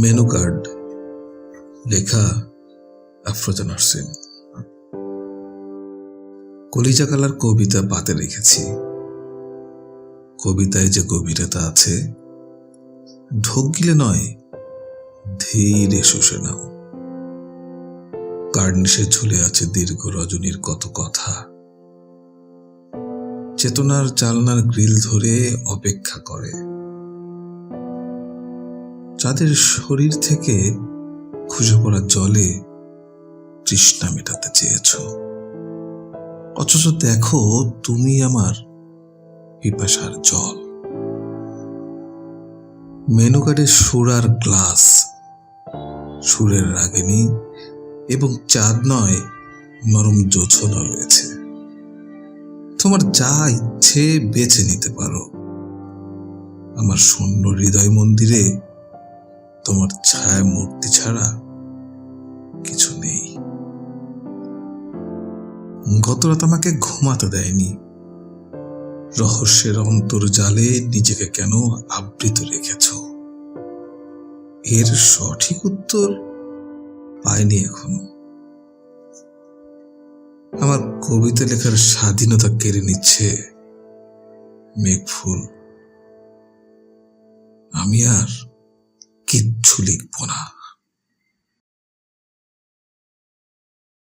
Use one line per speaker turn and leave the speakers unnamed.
Menu card, লেখা আফরোজা নার্সিন কলিজা colour কবিতা পাতে রেখেছি। কবিতায় যে গভীরতা আছে, ঢোক গিলে নয়, ধীরে শুষে নাও। কার্নিশে ঝুলে আছে দীর্ঘ রজনীর কত কথা। চেতনার চালনার গ্রিল ধরে অপেক্ষা করে। যাদের শরীর থেকে খুঁজে পড়া জলে তৃষ্ণা মেটাতে চেয়েছ। অথচ দেখো তুমি আমার পিপাসার জল। মেনু কার্ডে সুর আর গ্লাস, সুরের রাগিনী এবং চাঁদ নয়, নরম জোছনা রয়েছে। তোমার যা ইচ্ছে বেছে নিতে পারো। আমার শূন্য হৃদয় মন্দিরে তোমার ছায়া মূর্তি ছাড়া কিছু নেই। গত রাত আমাকে ঘুমাতে দেয়নি। রহস্যের অন্তর্জালে নিজেকে কেন আবৃত রেখেছ? এর সঠিক উত্তর পাইনি এখনও। আমার কবিতা লেখার স্বাধীনতা কেড়ে নিচ্ছে মেঘফুল। আমি আর 处理。